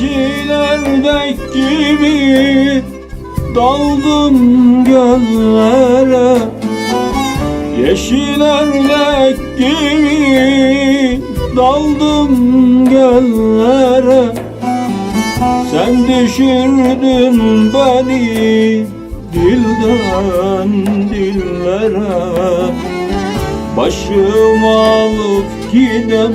Yeşil ördek gibi daldım göllere. Yeşil ördek gibi daldım göllere. Sen düşürdün beni dilden dillere. Başım alıp gidem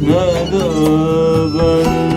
ne de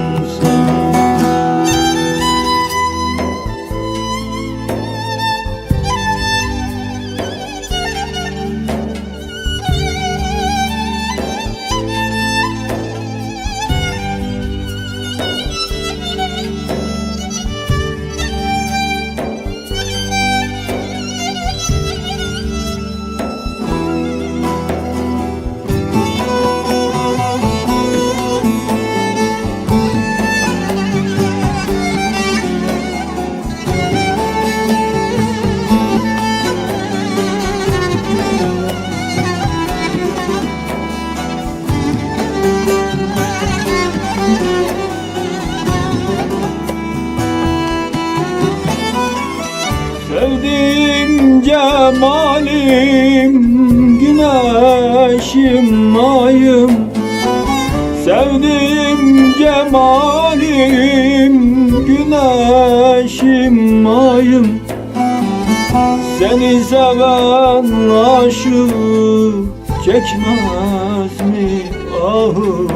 Cemalim güneşim ayım. Sevdiğim cemalim güneşim ayım. Seni seven aşık çekmez mi ahı?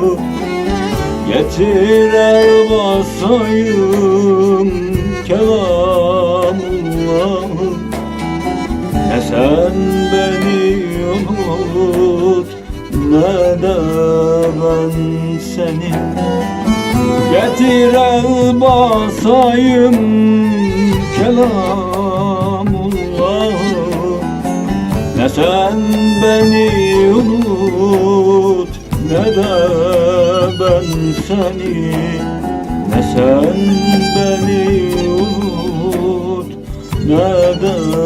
Getir el basayım kelamullahı de ben seni Getir el basayım kelamullahı Ne sen beni unut ne de ben seni. Ne sen beni unut ne de